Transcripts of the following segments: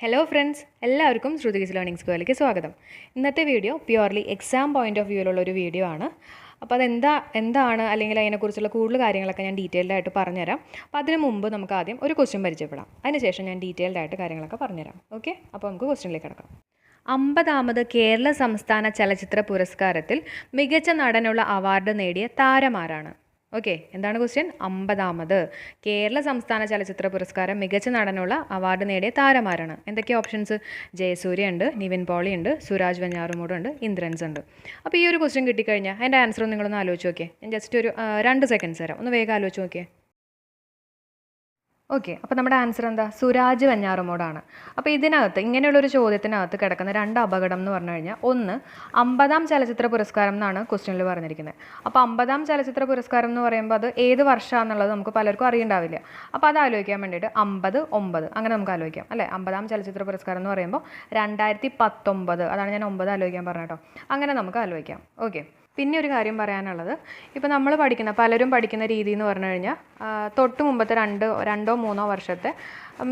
Hello friends എല്ലാവർക്കും ശ്രുതികിസ് learning സ്കൂളിലേക്ക് സ്വാഗതം. ഇന്നത്തെ video purely exam point of വ്യൂവിലുള്ള ഒരു വീഡിയോ ആണ്. അപ്പോൾ അതെന്താ എന്താണ് അല്ലെങ്കിൽ അതിനെക്കുറിച്ചുള്ള കൂടുതൽ കാര്യങ്ങളൊക്കെ ഞാൻ ഡീറ്റെയിൽഡ് ആയിട്ട് പറഞ്ഞുതരാം. അപ്പോൾ അതിന് മുമ്പ് നമുക്ക് ആദ്യം ഒരു ക്വസ്റ്റ്യൻ പരിചയപ്പെടാം. അതിനുശേഷം ഞാൻ ഡീറ്റെയിൽഡ് ആയിട്ട് കാര്യങ്ങളൊക്കെ പറഞ്ഞുതരാം. ഓക്കെ? അപ്പോൾ നമുക്ക് ക്വസ്റ്റ്യനിലേക്ക് കിടക്കാം. അമ്പതാമത് കേരള സംസ്ഥാന ചലച്ചിത്ര പുരസ്കാരത്തിൽ മികച്ച നടനുള്ള അവാർഡ് നേടിയ താരമാരാണ്? ഓക്കെ എന്താണ് ക്വസ്റ്റ്യൻ അമ്പതാമത്. കേരള സംസ്ഥാന ചലച്ചിത്ര പുരസ്കാരം മികച്ച നടനുള്ള അവാർഡ് നേടിയ താരമാരാണ്? എന്തൊക്കെ ഓപ്ഷൻസ് ജയസൂര്യ ഉണ്ട് നിവിൻ പോളി ഉണ്ട് സുരാജ് വെഞ്ഞാറുമൂട് ഉണ്ട് ഇന്ദ്രൻസ് ഉണ്ട് അപ്പോൾ ഈ ഒരു ക്വസ്റ്റ്യൻ കിട്ടിക്കഴിഞ്ഞാൽ അതിന്റെ ആൻസർ നിങ്ങളൊന്ന് ആലോചിച്ച് നോക്കിയേ. ഞാൻ ജസ്റ്റ് ഒരു രണ്ട് സെക്കൻഡ്സ് തരാം. ഒന്ന് വേഗം ആലോചിച്ച് നോക്കിയേ. ഓക്കെ അപ്പോൾ നമ്മുടെ ആൻസർ എന്താ? സുരാജ് വഞ്ഞാറുമോടാണ് അപ്പോൾ ഇതിനകത്ത് ഇങ്ങനെയുള്ളൊരു ചോദ്യത്തിനകത്ത് കിടക്കുന്ന രണ്ട് അപകടം എന്ന് പറഞ്ഞു കഴിഞ്ഞാൽ ഒന്ന് അമ്പതാം ചലച്ചിത്ര പുരസ്കാരം എന്നാണ് ക്വസ്റ്റ്യനിൽ പറഞ്ഞിരിക്കുന്നത് അപ്പോൾ അമ്പതാം ചലച്ചിത്ര പുരസ്കാരം എന്ന് പറയുമ്പോൾ അത് ഏത് വർഷമാണെന്നുള്ളത് നമുക്ക് പലർക്കും അറിയണ്ടാവില്ല. അപ്പോൾ അത് ആലോചിക്കാൻ വേണ്ടിയിട്ട് അമ്പത് ഒമ്പത് അങ്ങനെ നമുക്ക് ആലോചിക്കാം അല്ലേ? അമ്പതാം ചലച്ചിത്ര പുരസ്കാരം എന്ന് പറയുമ്പോൾ രണ്ടായിരത്തി പത്തൊമ്പത് അതാണ് ഞാൻ ഒമ്പത് ആലോചിക്കാൻ പറഞ്ഞത് കേട്ടോ. അങ്ങനെ നമുക്ക് ആലോചിക്കാം. ഓക്കെ പിന്നെ ഒരു കാര്യം പറയാനുള്ളത്. ഇപ്പോൾ നമ്മൾ പഠിക്കുന്ന പലരും പഠിക്കുന്ന രീതി എന്ന് പറഞ്ഞു കഴിഞ്ഞാൽ തൊട്ട് മുമ്പത്തെ രണ്ട് രണ്ടോ മൂന്നോ വർഷത്തെ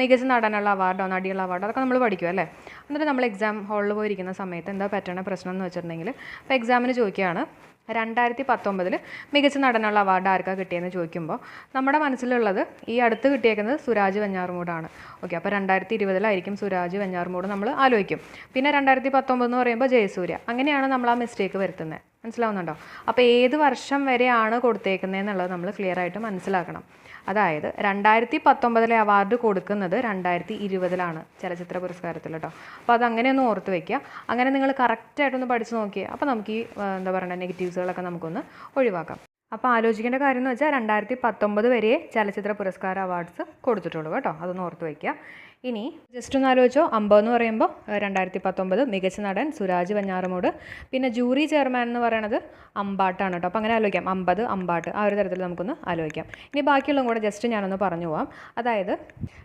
മികച്ച നടനുള്ള അവാർഡോ നടിയുള്ള അവാർഡോ അതൊക്കെ നമ്മൾ പഠിക്കും അല്ലേ? എന്നിട്ട് നമ്മൾ എക്സാം ഹാളിൽ പോയിരിക്കുന്ന സമയത്ത് എന്താ പറ്റണ പ്രശ്നം എന്ന് വെച്ചിട്ടുണ്ടെങ്കിൽ ഇപ്പോൾ എക്സാമിന് ചോദിക്കുകയാണ് രണ്ടായിരത്തി പത്തൊമ്പതിൽ മികച്ച നടനുള്ള അവാർഡ് ആർക്കാണ് കിട്ടിയെന്ന് ചോദിക്കുമ്പോൾ നമ്മുടെ മനസ്സിലുള്ളത് ഈ അടുത്ത് കിട്ടിയേക്കുന്നത് സുരാജ് വെഞ്ഞാറുമൂടാണ്. ഓക്കെ അപ്പോൾ രണ്ടായിരത്തി ഇരുപതിലായിരിക്കും സുരാജ് വെഞ്ഞാറുമൂട് നമ്മൾ ആലോചിക്കും. പിന്നെ രണ്ടായിരത്തി പത്തൊമ്പത് എന്ന് പറയുമ്പോൾ ജയസൂര്യ. അങ്ങനെയാണ് നമ്മൾ ആ മിസ്റ്റേക്ക് വരുത്തുന്നത് മനസ്സിലാവുന്നുണ്ടോ? അപ്പോൾ ഏത് വർഷം വരെയാണ് കൊടുത്തേക്കുന്നത് എന്നുള്ളത് നമ്മൾ ക്ലിയർ ആയിട്ട് മനസ്സിലാക്കണം. അതായത് രണ്ടായിരത്തി പത്തൊമ്പതിലെ അവാർഡ് കൊടുക്കുന്നത് രണ്ടായിരത്തി ഇരുപതിലാണ് ചലച്ചിത്ര പുരസ്കാരത്തിൽ കേട്ടോ. അപ്പോൾ അത് അങ്ങനെ ഒന്ന് ഓർത്ത് വയ്ക്കുക അങ്ങനെ നിങ്ങൾ കറക്റ്റായിട്ടൊന്ന് പഠിച്ച് നോക്കിയാൽ അപ്പോൾ നമുക്ക് ഈ എന്താ പറയുക നെഗറ്റീവ്സുകളൊക്കെ നമുക്കൊന്ന് ഒഴിവാക്കാം. അപ്പോൾ ആലോചിക്കേണ്ട കാര്യം എന്ന് വെച്ചാൽ രണ്ടായിരത്തി പത്തൊമ്പത് വരെ ചലച്ചിത്ര പുരസ്കാര അവാർഡ്സ് കൊടുത്തിട്ടുള്ളൂ കേട്ടോ. അതൊന്ന് ഓർത്ത് വയ്ക്കുക ഇനി ജസ്റ്റ് ഒന്ന് ആലോചിച്ചോ. അമ്പത് എന്ന് പറയുമ്പോൾ രണ്ടായിരത്തി പത്തൊമ്പത് മികച്ച നടൻ സുരാജ് വഞ്ഞാറമൂട് പിന്നെ ജൂറി ചെയർമാൻ എന്ന് പറയുന്നത് അമ്പാട്ടാണ് കേട്ടോ അപ്പോൾ അങ്ങനെ ആലോചിക്കാം. അമ്പത് അമ്പാട്ട്. ആ ഒരു തരത്തിൽ നമുക്കൊന്ന് ആലോചിക്കാം. ഇനി ബാക്കിയുള്ളതും കൂടെ ജസ്റ്റ് ഞാനൊന്ന് പറഞ്ഞു പോവാം. അതായത്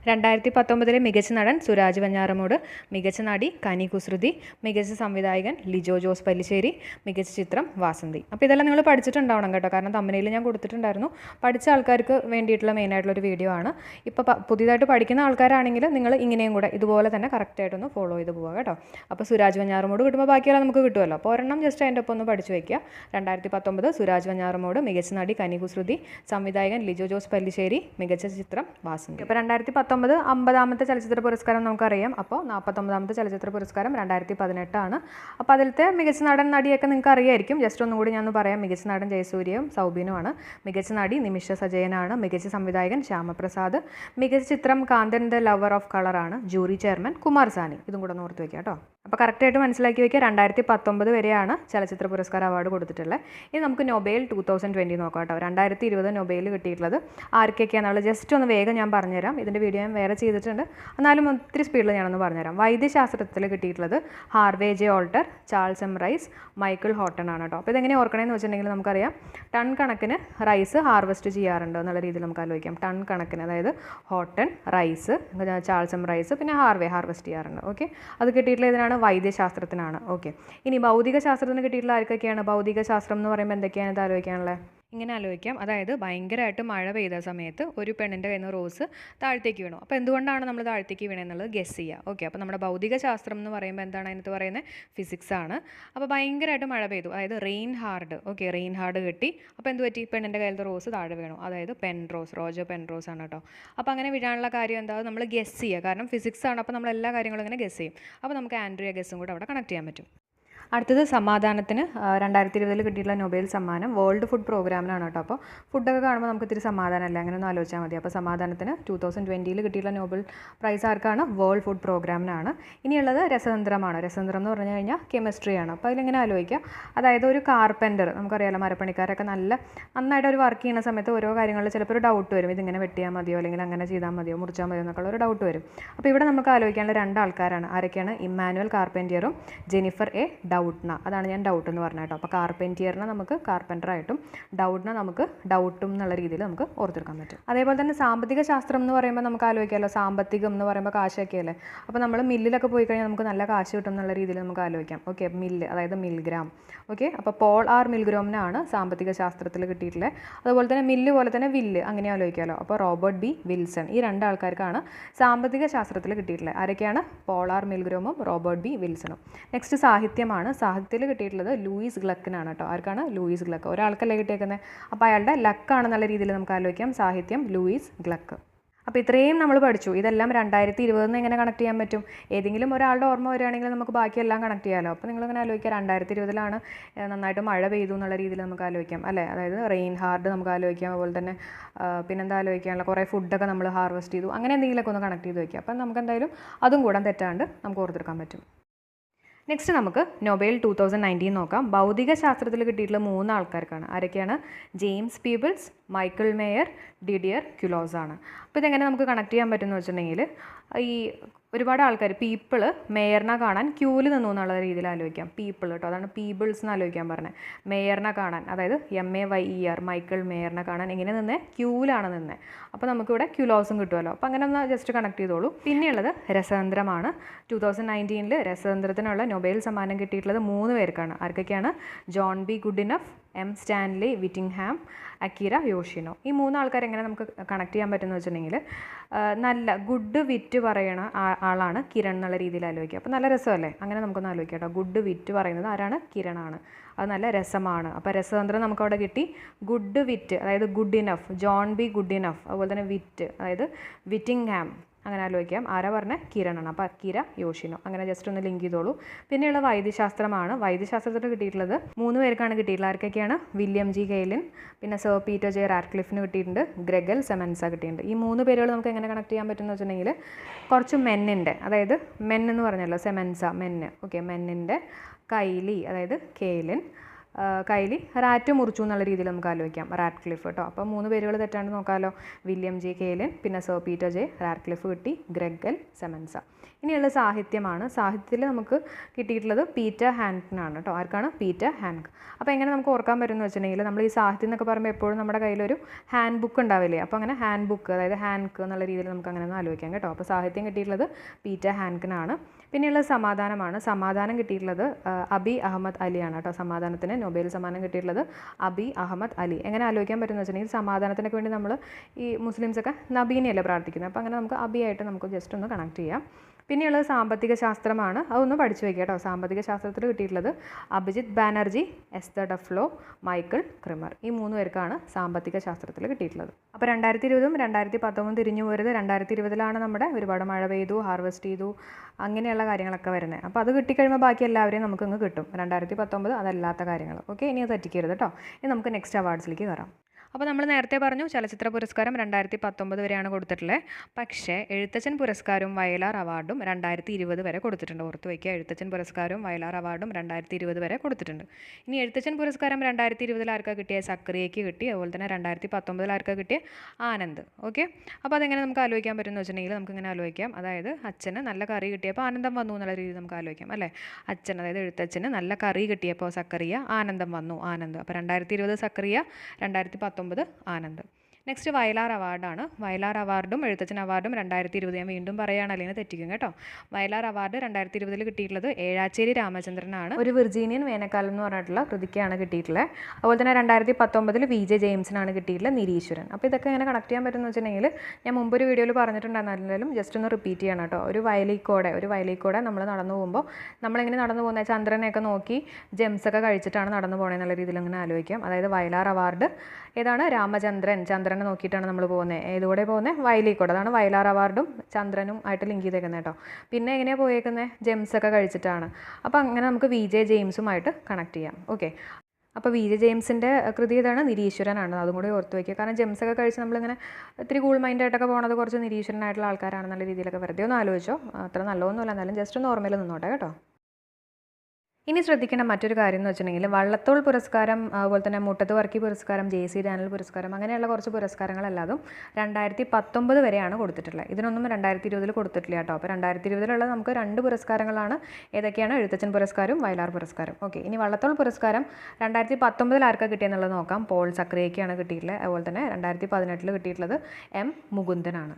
രണ്ടായിരത്തി പത്തൊമ്പതിലെ മികച്ച നടൻ സുരാജ് വഞ്ഞാറമൂട് മികച്ച നടി കനി കുസൃതി മികച്ച സംവിധായകൻ ലിജോ ജോസ് പല്ലിശ്ശേരി മികച്ച ചിത്രം വാസന്തി. അപ്പോൾ ഇതെല്ലാം നിങ്ങൾ പഠിച്ചിട്ടുണ്ടാവണം കേട്ടോ. കാരണം തമ്മിലയിൽ ഞാൻ കൊടുത്തിട്ടുണ്ടായിരുന്നു. പഠിച്ച ആൾക്കാർക്ക് വേണ്ടിയിട്ടുള്ള മെയിനായിട്ടുള്ള ഒരു വീഡിയോ ആണ്. ഇപ്പോൾ പുതിയതായിട്ട് പഠിക്കുന്ന ആൾക്കാരാണെങ്കിൽ നിങ്ങൾ ഇങ്ങനെയും കൂടെ ഇതുപോലെ തന്നെ കറക്റ്റായിട്ടൊന്ന് ഫോളോ ചെയ്ത് പോവുക കേട്ടോ. അപ്പോൾ സുരാജ് വഞ്ഞാറുമോട് കിട്ടുമ്പോൾ ബാക്കിയെല്ലാം നമുക്ക് കിട്ടുമല്ലോ അപ്പോൾ ഒരെണ്ണം ജസ്റ്റ് അതിന്റെ ഒപ്പം ഒന്ന് പഠിച്ചു വയ്ക്കുക. രണ്ടായിരത്തി പത്തൊമ്പത് സുരാജ് വഞ്ഞാറുമോട് മികച്ച നടി കനികുശ്രുതി സംവിധായകൻ ലിജോ ജോസ് പല്ലിശ്ശേരി മികച്ച ചിത്രം വാസന്തി. അപ്പോൾ രണ്ടായിരത്തി പത്തൊമ്പത് അമ്പതാമത്തെ ചലച്ചിത്ര പുരസ്കാരം നമുക്കറിയാം. അപ്പോൾ നാൽപ്പത്തൊമ്പതാമത്തെ ചലച്ചിത്ര പുരസ്കാരം രണ്ടായിരത്തി പതിനെട്ടാണ് അപ്പോൾ അതിലത്തെ മികച്ച നടൻ നടിയൊക്കെ നിങ്ങൾക്ക് അറിയായിരിക്കും. ജസ്റ്റ് ഒന്നും കൂടി ഞാൻ പറയാം. മികച്ച നടൻ ജയസൂര്യയും സൗബിനുമാണ്. മികച്ച നടി നിമിഷ സജയനാണ്. മികച്ച സംവിധായകൻ ശ്യാമപ്രസാദ്. മികച്ച ചിത്രം കാന്തൻ ദ ലവർ ഓഫ് കളറാണ് ജൂറി ചെയർമാൻ കുമാർ സാനി. ഇതും കൂടെ ഒന്ന് ഓർത്ത് വെക്കുക കേട്ടോ. അപ്പോൾ കറക്റ്റായിട്ട് മനസ്സിലാക്കി വെക്കുക രണ്ടായിരത്തി പത്തൊമ്പത് വരെയാണ് ചലച്ചിത്ര പുരസ്കാര അവാർഡ് കൊടുത്തിട്ടുള്ളത്. ഇനി നമുക്ക് നൊബേൽ ടു തൗസൻഡ് ട്വന്റി നോക്കാം കേട്ടോ. രണ്ടായിരത്തി ഇരുപത് നൊബേൽ കിട്ടിയിട്ടുള്ളത് ആർക്കൊക്കെയാണെന്നുള്ളത് ജസ്റ്റ് ഒന്ന് വേഗം ഞാൻ പറഞ്ഞുതരാം. ഇതിന്റെ വീഡിയോ ഞാൻ വേറെ ചെയ്തിട്ടുണ്ട്. എന്നാലും ഒത്തിരി സ്പീഡിൽ ഞാനൊന്ന് പറഞ്ഞുതരാം. വൈദ്യശാസ്ത്രത്തിൽ കിട്ടിയിട്ടുള്ളത് Harvey J Alter Charles M Rice Michael Houghton ആണ് കേട്ടോ. അപ്പോൾ ഇതെങ്ങനെ ഓർക്കണമെന്ന് വെച്ചിട്ടുണ്ടെങ്കിൽ നമുക്കറിയാം. ടൺ കണക്കിന് റൈസ് ഹാർവെസ്റ്റ് ചെയ്യാറുണ്ട് എന്നുള്ള രീതിയിൽ നമുക്ക് ആലോചിക്കാം. ടൺ കണക്കിന് അതായത് ഹോട്ടൺ റൈസ് ചാൾസ് റൈസ് പിന്നെ ഹാർവേ ഹാർവെസ്റ്റ് ചെയ്യാറുണ്ട്. ഓക്കെ? അത് കിട്ടിയിട്ടുള്ള ഇതിനാണ് വൈദ്യശാസ്ത്രത്തിനാണ്. ഓക്കെ. ഇനി ഭൗതിക ശാസ്ത്രത്തിന് കിട്ടിയിട്ടുള്ള ആർക്കൊക്കെയാണ്? ഭൗതിക ശാസ്ത്രം എന്ന് പറയുമ്പോൾ എന്തൊക്കെയാണ് ഇത് ആലോചിക്കാനുള്ളത് ഇങ്ങനെ ആലോചിക്കാം. അതായത് ഭയങ്കരമായിട്ട് മഴ പെയ്ത സമയത്ത് ഒരു പെണ്ണിന്റെ കയ്യിൽ നിന്ന് റോസ് താഴത്തേക്ക് വീണു. അപ്പോൾ എന്തുകൊണ്ടാണ് നമ്മൾ താഴത്തേക്ക് വീണെന്നുള്ളത് ഗസ് ചെയ്യുക ഓക്കെ അപ്പോൾ നമ്മുടെ ഭൗതിക ശാസ്ത്രം എന്ന് പറയുമ്പോൾ എന്താണ് അതിനകത്ത് പറയുന്നത്? ഫിസിക്സ് ആണ്. അപ്പോൾ ഭയങ്കരമായിട്ട് മഴ പെയ്തു. അതായത് rain hard okay rain hard കിട്ടി. അപ്പോൾ എന്ത് പറ്റി? പെണ്ണിന്റെ കയ്യിലത്തെ റോസ് താഴെ വീണു. അതായത് pen rose Roger Penrose ആണ് കേട്ടോ. അപ്പോൾ അങ്ങനെ വീഴാനുള്ള കാര്യം എന്താ? നമ്മൾ ഗസ് ചെയ്യുക കാരണം ഫിസിക്സ് ആണ്. അപ്പോൾ നമ്മൾ എല്ലാ കാര്യങ്ങളും ഇങ്ങനെ ഗസ് ചെയ്യും. അപ്പോൾ നമുക്ക് ആൻഡ്രിയ ഗസ്സും കൂടെ അവിടെ കണക്ട് ചെയ്യാൻ പറ്റും. അടുത്തത് സമാധാനത്തിന് രണ്ടായിരത്തി ഇരുപതിൽ കിട്ടിയിട്ടുള്ള നൊബേൽ സമ്മാനം വേൾഡ് ഫുഡ് പ്രോഗ്രാമിനാണ് കേട്ടോ. അപ്പോൾ ഫുഡൊക്കെ കാണുമ്പോൾ നമുക്ക് ഇത്തിരി സമാധാനമല്ല? അങ്ങനെ ഒന്ന് ആലോചിച്ചാൽ മതി. അപ്പോൾ സമാധാനത്തിന് ടു തൗസൻഡ് ട്വന്റിയിൽ കിട്ടിയിട്ടുള്ള നോബൽ പ്രൈസ് ആർക്കാണ്? വേൾഡ് ഫുഡ് പ്രോഗ്രാമിനാണ്. ഇനിയുള്ളത് രസതന്ത്രമാണ്. രസതന്ത്രം എന്ന് പറഞ്ഞു കഴിഞ്ഞാൽ കെമിസ്ട്രിയാണ് അപ്പോൾ അതിലിങ്ങനെ ആലോചിക്കാം? അതായത് ഒരു കാർപ്പന്റർ നമുക്കറിയാലോ മരപ്പണിക്കാരൊക്കെ നല്ല നന്നായിട്ട് ഒരു വർക്ക് ചെയ്യുന്ന സമയത്ത് ഓരോ കാര്യങ്ങളിൽ ചിലപ്പോൾ ഒരു ഡൗട്ട് വരും. ഇതിങ്ങനെ വെട്ടിയാൽ മതിയോ? അല്ലെങ്കിൽ അങ്ങനെ ചെയ്താൽ മതിയോ? മുറിച്ചാൽ മതിയോ? എന്നൊക്കെയുള്ള ഒരു ഡൗട്ട് വരും. അപ്പോൾ ഇവിടെ നമുക്ക് ആലോചിക്കാനുള്ള രണ്ട് ആൾക്കാരാണ് ആരൊക്കെയാണ്? ഇമ്മാനുവൽ കാർപ്പന്റിയറും ജെനിഫർ എ. ഡൗട്ട്ന അതാണ് ഞാൻ ഡൗട്ട് എന്ന് പറഞ്ഞ കേട്ടോ. അപ്പോൾ കാർപ്പന്റിയറിനെ നമുക്ക് കാർപ്പന്ററായിട്ടും ഡൗട്ടിനെ നമുക്ക് ഡൗട്ടും എന്നുള്ള രീതിയിൽ നമുക്ക് ഓർത്തെടുക്കാൻ പറ്റും. അതേപോലെ തന്നെ സാമ്പത്തിക ശാസ്ത്രം എന്ന് പറയുമ്പോൾ നമുക്ക് ആലോചിക്കാമല്ലോ. സാമ്പത്തികം എന്ന് പറയുമ്പോൾ കാശൊക്കെ അല്ലേ? അപ്പോൾ നമ്മൾ മില്ലിലൊക്കെ പോയി കഴിഞ്ഞാൽ നമുക്ക് നല്ല കാശ് കിട്ടും എന്നുള്ള രീതിയിൽ നമുക്ക് ആലോചിക്കാം. ഓക്കെ മില്ല് അതായത് മിൽഗ്രാം. ഓക്കെ അപ്പോൾ പോൾ ആർ മിൽഗ്രോമിനാണ് സാമ്പത്തിക ശാസ്ത്രത്തിൽ കിട്ടിയിട്ടുള്ളത്. അതുപോലെ തന്നെ മില്ല് പോലെ തന്നെ വില്ല് അങ്ങനെ ആലോചിക്കാമല്ലോ. അപ്പോൾ റോബർട്ട് ബി വിൽസൺ ഈ രണ്ട് ആൾക്കാർക്കാണ് സാമ്പത്തിക ശാസ്ത്രത്തിൽ കിട്ടിയിട്ടുള്ളത്. ആരൊക്കെയാണ്? പോൾ ആർ മിൽഗ്രോമും റോബർട്ട് ബി വിൽസണും. നെക്സ്റ്റ് സാഹിത്യമാണ്. സാഹിത്യത്തിൽ കിട്ടിയിട്ടുള്ളത് ലൂയിസ് ഗ്ലക്കിനാണ് കേട്ടോ. ആർക്കാണ്? ലൂയിസ് ഗ്ലക്ക്. ഒരാൾക്കല്ലേ കിട്ടിയേക്കുന്നത് അപ്പോൾ അയാളുടെ ലക്കാണെന്നുള്ള രീതിയിൽ നമുക്ക് ആലോചിക്കാം. സാഹിത്യം ലൂയിസ് ഗ്ലക്ക്. അപ്പോൾ ഇത്രയും നമ്മൾ പഠിച്ചു. ഇതെല്ലാം രണ്ടായിരത്തി ഇരുപതെന്ന് എങ്ങനെ കണക്ട് ചെയ്യാൻ പറ്റും? ഏതെങ്കിലും ഒരാളുടെ ഓർമ്മ വരികയാണെങ്കിൽ നമുക്ക് ബാക്കിയെല്ലാം കണക്ട് ചെയ്യാമല്ലോ അപ്പോൾ നിങ്ങളിങ്ങനെ ആലോചിക്കുക. രണ്ടായിരത്തി ഇരുപതിലാണ് നന്നായിട്ട് മഴ പെയ്തു എന്നുള്ള രീതിയിൽ നമുക്ക് ആലോചിക്കാം. അല്ലേ? അതായത് റെയിൻ ഹാർഡ് നമുക്ക് ആലോചിക്കാം. അതുപോലെ തന്നെ പിന്നെ പിന്നെന്താ ആലോചിക്കാനുള്ള? കുറേ ഫുഡൊക്കെ നമ്മൾ ഹാർവെസ്റ്റ് ചെയ്തു. അങ്ങനെ എന്തെങ്കിലുമൊക്കെ ഒന്ന് കണക്ട് ചെയ്ത് വയ്ക്കുക അപ്പം നമുക്ക് എന്തായാലും അതും കൂടാൻ തെറ്റാണ്ട് നമുക്ക് ഓർത്തെടുക്കാൻ പറ്റും. നെക്സ്റ്റ് നമുക്ക് നൊബേൽ ടു തൗസൻഡ് നയന്റീൻ നോക്കാം. ഭൗതിക ശാസ്ത്രത്തിൽ കിട്ടിയിട്ടുള്ള മൂന്ന് ആൾക്കാർക്കാണ്. ആരൊക്കെയാണ്? James Peebles Michael Mayor Didier Queloz ആണ് അപ്പോൾ ഇതെങ്ങനെ നമുക്ക് കണക്ട് ചെയ്യാൻ പറ്റുമെന്ന് വെച്ചിട്ടുണ്ടെങ്കിൽ ഈ ഒരുപാട് ആൾക്കാർ പീപ്പിൾ മേയറിനെ കാണാൻ ക്യൂവിൽ നിന്നു എന്നുള്ള രീതിയിൽ ആലോചിക്കാം. പീപ്പിൾ കേട്ടോ അതാണ് പീപ്പിൾസ് എന്ന് ആലോചിക്കാൻ പറഞ്ഞത് മേയറിനെ കാണാൻ അതായത് M A Y E R Michael മേയറിനെ കാണാൻ എങ്ങനെ നിന്നേ? ക്യൂവിലാണ് നിന്നേ. അപ്പോൾ നമുക്കിവിടെ ക്യുലോസും കിട്ടുമല്ലോ അപ്പോൾ അങ്ങനെ ഒന്ന് ജസ്റ്റ് കണക്ട് ചെയ്തോളൂ. പിന്നെയുള്ളത് രസതന്ത്രമാണ്. ടു തൗസൻഡ് നയന്റീനിൽ രസതന്ത്രത്തിനുള്ള നൊബേൽ സമ്മാനം കിട്ടിയിട്ടുള്ളത് മൂന്ന് പേർക്കാണ്. ആർക്കൊക്കെയാണ്? John B Goodenough M Stanley Whittingham Akira Yoshino. ഈ മൂന്ന് ആൾക്കാർ എങ്ങനെ നമുക്ക് കണക്ട് ചെയ്യാൻ പറ്റുമെന്ന് വെച്ചിട്ടുണ്ടെങ്കിൽ നല്ല ഗുഡ് വിറ്റ് പറയണ ആ- ആളാണ് കിരൺ എന്നുള്ള രീതിയിൽ ആലോചിക്കുക. അപ്പോൾ നല്ല രസമല്ലേ? അങ്ങനെ നമുക്കൊന്ന് ആലോചിക്കാം കേട്ടോ. ഗുഡ് വിറ്റ് പറയുന്നത് ആരാണ്? കിരണാണ്. അത് നല്ല രസമാണ്. അപ്പോൾ രസതന്ത്രം നമുക്ക് അവിടെ കിട്ടി. ഗുഡ് വിറ്റ് അതായത് good enough John B good enough അതുപോലെ തന്നെ വിറ്റ് അതായത് വിറ്റിംഗ്ഹാം. അങ്ങനെ ആലോചിക്കാം. ആരാ പറഞ്ഞ? കിരണാണ് അപ്പോൾ അക്കീര യോഷിനോ. അങ്ങനെ ജസ്റ്റ് ഒന്ന് ലിങ്ക് ചെയ്തോളൂ. പിന്നെയുള്ള വൈദ്യശാസ്ത്രമാണ്. വൈദ്യശാസ്ത്രത്തിന് കിട്ടിയിട്ടുള്ളത് മൂന്ന് പേർക്കാണ് കിട്ടിയിട്ടുള്ളത്. ആർക്കൊക്കെയാണ്? വില്യം ജി കെയിലിൻ പിന്നെ സർ പീറ്റർ ജെ റാഡ്ക്ലിഫിന് കിട്ടിയിട്ടുണ്ട്. ഗ്രഗൽ സെമൻസ കിട്ടിയിട്ടുണ്ട്. ഈ മൂന്ന് പേരുകൾ നമുക്ക് എങ്ങനെ കണക്ട് ചെയ്യാൻ പറ്റുമെന്ന് വെച്ചിട്ടുണ്ടെങ്കിൽ കുറച്ച് മെന്നിന്റെ അതായത് മെൻ എന്ന് പറഞ്ഞല്ലോ സെമൻസ മെന്ന്. ഓക്കെ മെന്നിന്റെ കൈലി അതായത് കേലിൻ കൈലി റാറ്റ് മുറിച്ചു എന്നുള്ള രീതിയിൽ നമുക്ക് ആലോചിക്കാം. റാറ്റ് ക്ലിഫ് കേട്ടോ അപ്പോൾ മൂന്ന് പേരുകൾ തെറ്റാണ്ട് നോക്കാമല്ലോ വില്യം ജെ കേലൻ പിന്നെ sir Peter J Ratcliffe കിട്ടി ഗ്രഗൽ സെമൻസ. ഇനിയുള്ള സാഹിത്യമാണ്. സാഹിത്യത്തിൽ നമുക്ക് കിട്ടിയിട്ടുള്ളത് പീറ്റർ ഹാൻക്കിനാണ് കേട്ടോ. ആർക്കാണ്? പീറ്റർ ഹാൻക്ക് അപ്പോൾ എങ്ങനെ നമുക്ക് ഓർക്കാൻ പറ്റുമെന്ന് വെച്ചിട്ടുണ്ടെങ്കിൽ നമ്മൾ ഈ സാഹിത്യം എന്നൊക്കെ പറയുമ്പോൾ എപ്പോഴും നമ്മുടെ കയ്യിലൊരു ഹാൻഡ് ബുക്ക് ഉണ്ടാവില്ലേ? അപ്പോൾ അങ്ങനെ ഹാൻഡ് ബുക്ക് അതായത് ഹാൻക്ക് എന്നുള്ള രീതിയിൽ നമുക്ക് അങ്ങനെ ഒന്ന് ആലോചിക്കാം കേട്ടോ. അപ്പോൾ സാഹിത്യം കിട്ടിയിട്ടുള്ളത് പീറ്റർ ഹാൻക്കിനാണ് പിന്നെയുള്ള സമാധാനമാണ്. സമാധാനം കിട്ടിയിട്ടുള്ളത് അബി അഹമ്മദ് അലിയാണ് കേട്ടോ. സമാധാനത്തിന് നൊബേൽ സമ്മാനം കിട്ടിയിട്ടുള്ളത് അബി അഹമ്മദ് അലി. എങ്ങനെ ആലോചിക്കാൻ പറ്റുമെന്ന് വെച്ചിട്ടുണ്ടെങ്കിൽ സമാധാനത്തിനൊക്കെ വേണ്ടി നമ്മൾ ഈ മുസ്ലിംസൊക്കെ നബീനെയല്ലേ പ്രാർത്ഥിക്കുന്നത്. അപ്പോൾ അങ്ങനെ നമുക്ക് അബിയായിട്ട് നമുക്ക് ജസ്റ്റ് ഒന്ന് കണക്ട് ചെയ്യാം. പിന്നെയുള്ളത് സാമ്പത്തിക ശാസ്ത്രമാണ്. അതൊന്ന് പഠിച്ചു വയ്ക്കുക കേട്ടോ. സാമ്പത്തിക ശാസ്ത്രത്തിൽ കിട്ടിയിട്ടുള്ളത് Abhijit Banerjee Esther Duflo Michael Kremer. ഈ മൂന്ന് പേർക്കാണ് സാമ്പത്തിക ശാസ്ത്രത്തിൽ കിട്ടിയിട്ടുള്ളത്. അപ്പോൾ രണ്ടായിരത്തി ഇരുപതും രണ്ടായിരത്തി പത്തൊമ്പതും തിരിഞ്ഞു പോരുത് രണ്ടായിരത്തി ഇരുപതിലാണ് നമ്മുടെ ഒരുപാട് മഴ പെയ്തു ഹാർവെസ്റ്റ് ചെയ്തു അങ്ങനെയുള്ള കാര്യങ്ങളൊക്കെ വരുന്നത്. അപ്പോൾ അത് കിട്ടിക്കഴിയുമ്പോൾ ബാക്കി എല്ലാവരെയും നമുക്ക് ഇങ്ങ് കിട്ടും. രണ്ടായിരത്തി പത്തൊമ്പത് അതല്ലാത്ത കാര്യങ്ങൾ. ഓക്കെ? ഇനി അത് തെറ്റിക്കരുത് കേട്ടോ. ഇനി നമുക്ക് നെക്സ്റ്റ് അവാർഡ്സിലേക്ക് കയറാം. അപ്പോൾ നമ്മൾ നേരത്തെ പറഞ്ഞു ചലച്ചിത്ര പുരസ്കാരം രണ്ടായിരത്തി പത്തൊമ്പത് വരെയാണ് കൊടുത്തിട്ടുള്ളത്. പക്ഷേ എഴുത്തച്ഛൻ പുരസ്കാരവും വയലാർ അവാർഡും രണ്ടായിരത്തി ഇരുപത് വരെ കൊടുത്തിട്ടുണ്ട്. ഓർത്ത് വയ്ക്കുക എഴുത്തച്ഛൻ പുരസ്കാരവും വയലാർ അവാർഡും രണ്ടായിരത്തി ഇരുപത് വരെ കൊടുത്തിട്ടുണ്ട്. ഇനി എഴുത്തച്ഛൻ പുരസ്കാരം രണ്ടായിരത്തി ഇരുപതിൽ ആർക്കാ കിട്ടിയ? സക്രിയയ്ക്ക് കിട്ടി. അതുപോലെ തന്നെ രണ്ടായിരത്തി പത്തൊമ്പതിൽ ആർക്കാ കിട്ടിയ? ആനന്ദ്. ഓക്കെ? അപ്പോൾ അതെങ്ങനെ നമുക്ക് ആലോചിക്കാൻ പറ്റുമെന്ന് വെച്ചിട്ടുണ്ടെങ്കിൽ നമുക്ക് ഇങ്ങനെ ആലോചിക്കാം. അതായത് അച്ഛന് നല്ല കറി കിട്ടിയപ്പോൾ ആനന്ദം വന്നു എന്നുള്ള രീതിയിൽ നമുക്ക് ആലോചിക്കാം അല്ലേ? അച്ഛൻ അതായത് എഴുത്തച്ഛന് നല്ല കറി കിട്ടിയപ്പോൾ സക്കറിയ ആനന്ദം വന്നു ആനന്ദ്. അപ്പോൾ രണ്ടായിരത്തി ഇരുപത് സക്രിയ രണ്ടായിരത്തി പത്തൊമ്പത് ആനന്ദ്. നെക്സ്റ്റ് വയലാർ അവാർഡാണ് വയലാർ അവാർഡും എഴുത്തച്ഛൻ അവാർഡും രണ്ടായിരത്തി ഇരുപത് ഞാൻ വീണ്ടും പറയുകയാണ് അല്ലെങ്കിൽ തെറ്റിക്കും കേട്ടോ. വയലാർ അവാർഡ് രണ്ടായിരത്തി ഇരുപതിൽ കിട്ടിയിട്ടുള്ളത് ഏഴാച്ചേരി രാമചന്ദ്രനാണ് ഒരു വിർജീനിയൻ വേനക്കാലം എന്ന് പറഞ്ഞിട്ടുള്ള കൃതിക്കാണ് കിട്ടിയിട്ടുള്ളത്. അതുപോലെ തന്നെ രണ്ടായിരത്തി പത്തൊമ്പതിൽ വി ജെ ജെയിംസിനാണ് കിട്ടിയിട്ടുള്ള നിരീശ്വരൻ. അപ്പോൾ ഇതൊക്കെ എങ്ങനെ കണക്ട് ചെയ്യാൻ പറ്റുമെന്ന് വെച്ചിട്ടുണ്ടെങ്കിൽ ഞാൻ മുമ്പൊരു വീഡിയോയിൽ പറഞ്ഞിട്ടുണ്ടായിരുന്നാലും ജസ്റ്റ് ഒന്ന് റിപ്പീറ്റ് ചെയ്യണം കേട്ടോ. ഒരു വയലിക്കൂടെ ഒരു വയലിക്കൂടെ നമ്മൾ നടന്നു പോകുമ്പോൾ നമ്മളിങ്ങനെ നടന്നു പോകുന്ന? ചന്ദ്രനെയൊക്കെ നോക്കി ജെംസൊക്കെ കഴിച്ചിട്ടാണ് നടന്നു പോകണമെന്നുള്ള രീതിയിൽ അങ്ങനെ ആലോചിക്കാം. അതായത് വയലാർ അവാർഡ് ഏതാണ്? രാമചന്ദ്രൻ ചന്ദ്രനെ നോക്കിയിട്ടാണ് നമ്മൾ പോകുന്നത് ഏതുകൂടെ പോകുന്നത് വയലിക്കൂടെ അതാണ് വയലാർ അവാർഡും ചന്ദ്രനും ആയിട്ട് ലിങ്ക് ചെയ്തേക്കുന്നത് കേട്ടോ പിന്നെ എങ്ങനെയാണ് പോയേക്കുന്നത് ജെംസൊക്കെ കഴിച്ചിട്ടാണ്. അപ്പോൾ അങ്ങനെ നമുക്ക് വി ജെ ജെയിംസുമായിട്ട് കണക്ട് ചെയ്യാം. ഓക്കെ അപ്പോൾ വി ജെ ജെയിംസിന്റെ കൃതി ഏതാണ് നിരീശ്വരനാണ്. അതും കൂടി ഓർത്ത് വയ്ക്കുക കാരണം ജെംസൊക്കെ കഴിച്ച് നമ്മളിങ്ങനെ ഇത്തിരി കൂൾ മൈൻഡായിട്ടൊക്കെ പോണത് കുറച്ച് നിരീശ്വരനായിട്ടുള്ള ആൾക്കാരാണെന്നുള്ള രീതിയിലൊക്കെ വെറുതെ ഒന്ന് ആലോചിച്ചോ. അത്ര നല്ലതൊന്നുമല്ല. എന്നാലും ജസ്റ്റ് ഒന്ന് നിന്നോട്ടെ കേട്ടോ. ഇനി ശ്രദ്ധിക്കേണ്ട മറ്റൊരു കാര്യം എന്ന് വെച്ചിട്ടുണ്ടെങ്കിൽ വള്ളത്തോൾ പുരസ്കാരം അതുപോലെ തന്നെ മുട്ടത്ത് വർക്കി പുരസ്കാരം ജെ സി ഡാനൽ പുരസ്കാരം അങ്ങനെയുള്ള കുറച്ച് പുരസ്കാരങ്ങളല്ലാതും രണ്ടായിരത്തി പത്തൊമ്പത് വരെയാണ് കൊടുത്തിട്ടുള്ളത്. ഇതിനൊന്നും രണ്ടായിരത്തി ഇരുപതിൽ കൊടുത്തിട്ടില്ല കേട്ടോ. അപ്പോൾ രണ്ടായിരത്തി ഇരുപതിലുള്ള നമുക്ക് രണ്ട് പുരസ്കാരങ്ങളാണ്. ഏതൊക്കെയാണ്? എഴുത്തച്ഛൻ പുരസ്കാരവും വയലാർ പുരസ്കാരം ഓക്കെ ഇനി വള്ളത്തോൾ പുരസ്കാരം രണ്ടായിരത്തി പത്തൊമ്പതിൽ ആർക്കാണ് കിട്ടിയെന്നുള്ളത് നോക്കാം. പോൾ സക്രിയയ്ക്കാണ് കിട്ടിയിട്ടുള്ളത്. അതുപോലെ തന്നെ രണ്ടായിരത്തി പതിനെട്ടിൽ കിട്ടിയിട്ടുള്ളത് എം മുകുന്ദനാണ്.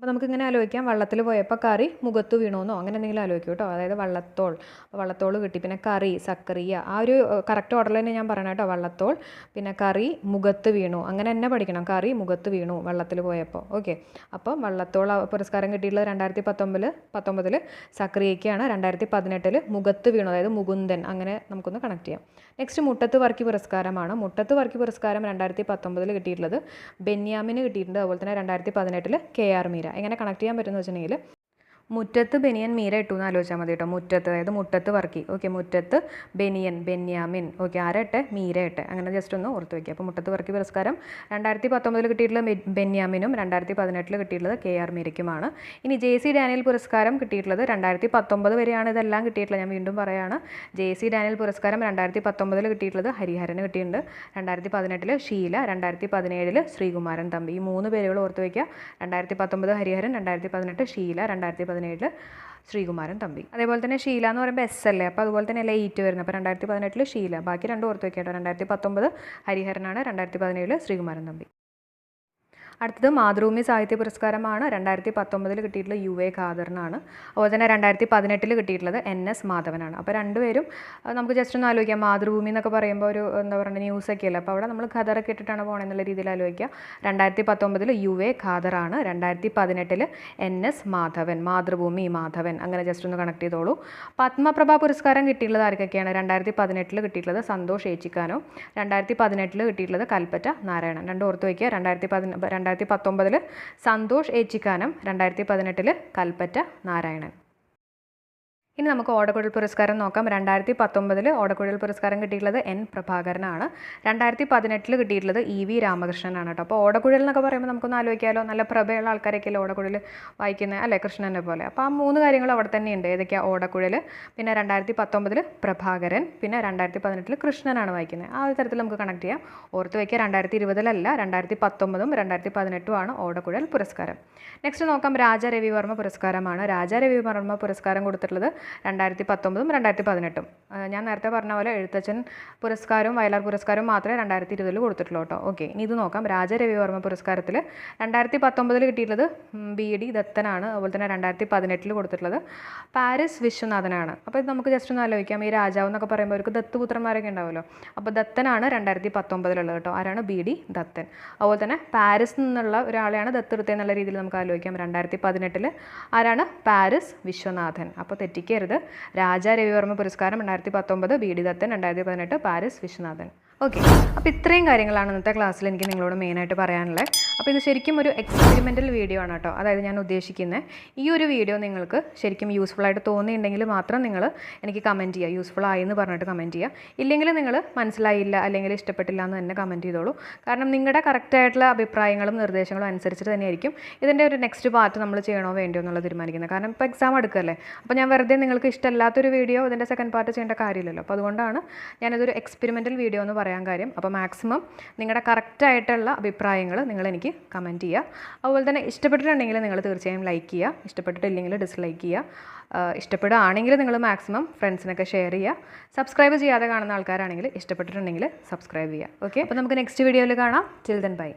അപ്പോൾ നമുക്കിങ്ങനെ ആലോചിക്കാം. വള്ളത്തിൽ പോയപ്പോൾ കറി മുഖത്ത് വീണോന്നോ? അങ്ങനെ എന്തെങ്കിലും ആലോചിക്കും കേട്ടോ അതായത് വള്ളത്തോൾ. വള്ളത്തോൾ കിട്ടി. പിന്നെ കറി സക്കറിയ. ആ ഒരു കറക്റ്റ് ഓർഡർ തന്നെ ഞാൻ പറയണം കേട്ടോ വള്ളത്തോൾ. പിന്നെ കറി മുഖത്ത് വീണു. അങ്ങനെ തന്നെ പഠിക്കണം. കറി മുഖത്ത് വീണു വള്ളത്തിൽ പോയപ്പോൾ ഓക്കെ. അപ്പം വള്ളത്തോൾ പുരസ്കാരം കിട്ടിയിട്ടുള്ളത് രണ്ടായിരത്തി പത്തൊമ്പതിൽ പത്തൊമ്പതിൽ സക്രിയയ്ക്കാണ് രണ്ടായിരത്തി പതിനെട്ടിൽ മുഖത്ത് വീണു. അതായത് മുകുന്ദൻ. അങ്ങനെ നമുക്കൊന്ന് കണക്ട് ചെയ്യാം. നെക്സ്റ്റ് മുട്ടത്ത് വർക്കി പുരസ്കാരമാണ്. മുട്ടത്ത് വർക്കി പുരസ്കാരം രണ്ടായിരത്തി പത്തൊമ്പതിൽ കിട്ടിയിട്ടുള്ളത് ബെന്യാമിന് കിട്ടിയിട്ടുണ്ട്. അതുപോലെ തന്നെ രണ്ടായിരത്തി പതിനെട്ടിൽ കെ ആർ മീര. എങ്ങനെ കണക്ട് ചെയ്യാൻ പറ്റുമെന്ന് വെച്ചിട്ടുണ്ടെങ്കിൽ മുറ്റത്ത് ബനിയൻ മീര ഇട്ടു എന്ന് ആലോചിച്ചാൽ മതി കേട്ടോ. മുറ്റത്ത് അതായത് മുറ്റത്ത് വർക്കി. ഓക്കെ മുറ്റത്ത് ബെനിയൻ ബെന്യാമിൻ. ഓക്കെ ആരട്ടെ മീര ഇട്ടെ. അങ്ങനെ ജസ്റ്റ് ഒന്ന് ഓർത്ത് വയ്ക്കുക അപ്പോൾ മുറ്റത്ത് വർക്കി പുരസ്കാരം രണ്ടായിരത്തി പത്തൊമ്പതിൽ കിട്ടിയിട്ടുള്ള ബെന്യാമിനും രണ്ടായിരത്തി പതിനെട്ടിൽ കിട്ടിയിട്ടുള്ളത് കെ ആർ മീരയ്ക്കുമാണ്. ഇനി ജെ സി ഡാനിയൽ പുരസ്കാരം കിട്ടിയിട്ടുള്ളത് രണ്ടായിരത്തി പത്തൊമ്പത് വരെയാണ് ഇതെല്ലാം കിട്ടിയിട്ടുള്ളത്. ഞാൻ വീണ്ടും പറയുകയാണ് ജെ സി ഡാനിയൽ പുരസ്കാരം രണ്ടായിരത്തി പത്തൊമ്പതിൽ കിട്ടിയിട്ടുള്ളത് ഹരിഹരന് കിട്ടിയിട്ടുണ്ട്. രണ്ടായിരത്തി പതിനെട്ടിൽ ഷീല രണ്ടായിരത്തി പതിനേഴിൽ ശ്രീകുമാരൻ തമ്പി. ഈ മൂന്ന് പേരുകൾ ഓർത്ത് വയ്ക്കുക രണ്ടായിരത്തി പത്തൊമ്പത് ഹരിഹരൻ രണ്ടായിരത്തി പതിനെട്ട് ഷീല രണ്ടായിരത്തി പതിനേഴിൽ ശ്രീകുമാരൻ തമ്പി. അതേപോലെ തന്നെ ഷീല എന്ന് പറയുമ്പോൾ എസ് അല്ലേ? അപ്പോൾ അതുപോലെ തന്നെ അല്ലേ എയ്റ്റ് വരുന്നത്? അപ്പോൾ രണ്ടായിരത്തി പതിനെട്ടിൽ ഷീല. ബാക്കി രണ്ട് ഓർത്ത് വയ്ക്കുക രണ്ടായിരത്തി പത്തൊമ്പത് ഹരിഹരനാണ്. രണ്ടായിരത്തി പതിനേഴിൽ ശ്രീകുമാരൻ തമ്പി. അടുത്തത് മാതൃഭൂമി സാഹിത്യ പുരസ്കാരമാണ് രണ്ടായിരത്തി പത്തൊമ്പതിൽ കിട്ടിയിട്ടുള്ള യു എ ഖാദറിനാണ്. അതുപോലെ തന്നെ രണ്ടായിരത്തി പതിനെട്ടിൽ കിട്ടിയിട്ടുള്ളത് എൻ എസ് മാധവനാണ്. അപ്പോൾ രണ്ടുപേരും നമുക്ക് ജസ്റ്റ് ഒന്ന് ആലോചിക്കാം. മാതൃഭൂമി എന്നൊക്കെ പറയുമ്പോൾ ഒരു എന്താ പറയുക ന്യൂസൊക്കെ അല്ല അപ്പോൾ അവിടെ നമ്മൾ ഖദറൊക്കെ ഇട്ടിട്ടാണ് പോകണം എന്നുള്ള രീതിയിൽ ആലോചിക്കുക. രണ്ടായിരത്തി പത്തൊമ്പതിൽ യു എ ഖാദറാണ്. രണ്ടായിരത്തി പതിനെട്ടിൽ എൻ എസ് മാധവൻ മാതൃഭൂമി മാധവൻ. അങ്ങനെ ജസ്റ്റ് ഒന്ന് കണക്ട് ചെയ്തോളൂ. പത്മപ്രഭ പുരസ്കാരം കിട്ടിയിട്ടുള്ളത് ആർക്കൊക്കെയാണ്? രണ്ടായിരത്തി പതിനെട്ടിൽ കിട്ടിയിട്ടുള്ളത് സന്തോഷ് ഏച്ചിക്കാനോ. രണ്ടായിരത്തി പതിനെട്ടിൽ കിട്ടിയിട്ടുള്ളത് കൽപ്പറ്റ നാരായണൻ. രണ്ടും ഓർത്ത് വയ്ക്കുക. രണ്ടായിരത്തി പതിന രണ്ടായിരത്തി പത്തൊമ്പതിൽ സന്തോഷ് ഏച്ചിക്കാനം രണ്ടായിരത്തി പതിനെട്ടിൽ കൽപ്പറ്റ നാരായണൻ. ഇനി നമുക്ക് ഓടക്കുഴൽ പുരസ്കാരം നോക്കാം. രണ്ടായിരത്തി പത്തൊമ്പതിൽ ഓടക്കുഴൽ പുരസ്കാരം കിട്ടിയിട്ടുള്ളത് എൻ പ്രഭാകരനാണ്. രണ്ടായിരത്തി പതിനെട്ടിൽ കിട്ടിയിട്ടുള്ളത് ഇ വി രാമകൃഷ്ണനാണ് കേട്ടോ. അപ്പോൾ ഓടക്കുഴൽ എന്നൊക്കെ പറയുമ്പോൾ നമുക്കൊന്ന് ആലോചിക്കാമല്ലോ നല്ല പ്രഭയുള്ള ആൾക്കാരൊക്കെയല്ലേ ഓടക്കുഴൽ വായിക്കുന്നത് അല്ലേ കൃഷ്ണനെ പോലെ? അപ്പോൾ ആ മൂന്ന് കാര്യങ്ങൾ അവിടെ തന്നെയുണ്ട്. ഏതൊക്കെയാണ് ഓടക്കുഴൽ പിന്നെ രണ്ടായിരത്തി പത്തൊമ്പതിൽ പ്രഭാകരൻ പിന്നെ രണ്ടായിരത്തി പതിനെട്ടിൽ കൃഷ്ണനാണ് വായിക്കുന്നത് ആ ഒരു തരത്തിൽ നമുക്ക് കണക്ട് ചെയ്യാം. ഓർത്ത് വയ്ക്കുക രണ്ടായിരത്തി ഇരുപതിലല്ല രണ്ടായിരത്തി പത്തൊമ്പതും രണ്ടായിരത്തി പതിനെട്ടുമാണ് ഓടക്കുഴൽ പുരസ്കാരം. നെക്സ്റ്റ് നോക്കാം രാജ രവിവർമ്മ പുരസ്കാരമാണ്. രാജ രവിവർമ്മ പുരസ്കാരം കൊടുത്തിട്ടുള്ളത് രണ്ടായിരത്തി പത്തൊമ്പതും രണ്ടായിരത്തി പതിനെട്ടും ഞാൻ നേരത്തെ പറഞ്ഞ പോലെ എഴുത്തച്ഛൻ പുരസ്കാരവും വയലാർ പുരസ്കാരവും മാത്രമേ രണ്ടായിരത്തി ഇരുപതിൽ കൊടുത്തിട്ടുള്ളൂ കേട്ടോ. ഓക്കെ ഇനി ഇത് നോക്കാം. രാജരവിവർമ്മ പുരസ്കാരത്തിൽ രണ്ടായിരത്തി പത്തൊമ്പതിൽ കിട്ടിയിട്ടുള്ളത് ബി ഡി ദത്തനാണ്. അതുപോലെ തന്നെ രണ്ടായിരത്തി പതിനെട്ടിൽ കൊടുത്തിട്ടുള്ളത് പാരിസ് വിശ്വനാഥനാണ്. അപ്പോൾ ഇത് നമുക്ക് ജസ്റ്റ് ഒന്ന് ആലോചിക്കാം. ഈ രാജാവ് എന്നൊക്കെ പറയുമ്പോൾ അവർക്ക് ദത്തുപുത്രന്മാരൊക്കെ ഉണ്ടാവുമല്ലോ. അപ്പോൾ ദത്തനാണ് രണ്ടായിരത്തി പത്തൊമ്പതിലുള്ളത് കേട്ടോ. ആരാണ്? B D Dathan. അതുപോലെ തന്നെ പാരിസ് നിന്നുള്ള ഒരാളെയാണ് ദത്തെടുത്തത് എന്നുള്ള രീതിയിൽ നമുക്ക് ആലോചിക്കാം. രണ്ടായിരത്തി പതിനെട്ടിൽ ആരാണ്? പാരിസ് വിശ്വനാഥൻ. അപ്പോൾ തെറ്റിക്കരുത് രാജ രവിവർമ്മ പുരസ്കാരം രണ്ടായിരത്തി പത്തൊമ്പത് ബി ഡി ദത്തൻ രണ്ടായിരത്തി പതിനെട്ട് പാരിസ് വിശ്വനാഥൻ. ഓക്കെ. അപ്പോൾ ഇത്രയും കാര്യങ്ങളാണ് ഇന്നത്തെ ക്ലാസ്സിൽ എനിക്ക് നിങ്ങളോട് മെയിനായിട്ട് പറയാനുള്ളത്. അപ്പോൾ ഇത് ശരിക്കും ഒരു എക്സ്പെരിമെന്റൽ വീഡിയോ ആണ് കേട്ടോ. അതായത് ഞാൻ ഉദ്ദേശിക്കുന്നത് ഈ ഒരു വീഡിയോ നിങ്ങൾക്ക് ശരിക്കും യൂസ്ഫുൾ ആയിട്ട് തോന്നിയിട്ടുണ്ടെങ്കിൽ മാത്രം നിങ്ങൾ എനിക്ക് കമന്റ് ചെയ്യുക യൂസ്ഫുൾ ആയി എന്ന് പറഞ്ഞിട്ട് കമന്റ് ചെയ്യുക ഇല്ലെങ്കിൽ നിങ്ങൾ മനസ്സിലായില്ല അല്ലെങ്കിൽ ഇഷ്ടപ്പെട്ടില്ല എന്ന് തന്നെ കമന്റ് ചെയ്തോളൂ. കാരണം നിങ്ങളുടെ കറക്റ്റായിട്ടുള്ള അഭിപ്രായങ്ങളും നിർദ്ദേശങ്ങളും അനുസരിച്ചിട്ട് തന്നെയായിരിക്കും ഇതിന്റെ ഒരു നെക്സ്റ്റ് പാർട്ട് നമ്മൾ ചെയ്യണോ വേണ്ടിയോ എന്നുള്ളത് തീരുമാനിക്കുന്നത്. കാരണം ഇപ്പോൾ എക്സാം എടുക്കല്ലേ അപ്പോൾ ഞാൻ വെറുതെ നിങ്ങൾക്ക് ഇഷ്ടമല്ലാത്തൊരു വീഡിയോ ഇതിന്റെ സെക്കൻഡ് പാർട്ട് ചെയ്യേണ്ട കാര്യമില്ലല്ലോ. അപ്പോൾ അതുകൊണ്ടാണ് ഞാനതൊരു എക്സ്പെരിമെന്റൽ വീഡിയോ എന്ന് പറയാൻ കാര്യം. അപ്പോൾ മാക്സിമം നിങ്ങളുടെ കറക്റ്റായിട്ടുള്ള അഭിപ്രായങ്ങൾ നിങ്ങൾ എനിക്ക് കമന്റ് ചെയ്യുക. അതുപോലെ തന്നെ ഇഷ്ടപ്പെട്ടിട്ടുണ്ടെങ്കിൽ നിങ്ങൾ തീർച്ചയായും ലൈക്ക് ചെയ്യുക. ഇഷ്ടപ്പെട്ടിട്ടില്ലെങ്കിൽ ഡിസ്ലൈക്ക് ചെയ്യുക. ഇഷ്ടപ്പെടുകയാണെങ്കിൽ നിങ്ങൾ മാക്സിമം ഫ്രണ്ട്സിനൊക്കെ ഷെയർ ചെയ്യുക. സബ്സ്ക്രൈബ് ചെയ്യാതെ കാണുന്ന ആൾക്കാരാണെങ്കിൽ ഇഷ്ടപ്പെട്ടിട്ടുണ്ടെങ്കിൽ സബ്സ്ക്രൈബ് ചെയ്യുക. ഓക്കെ അപ്പോൾ നമുക്ക് നെക്സ്റ്റ് വീഡിയോയിൽ കാണാം. ചിൽ ദൻ ബൈ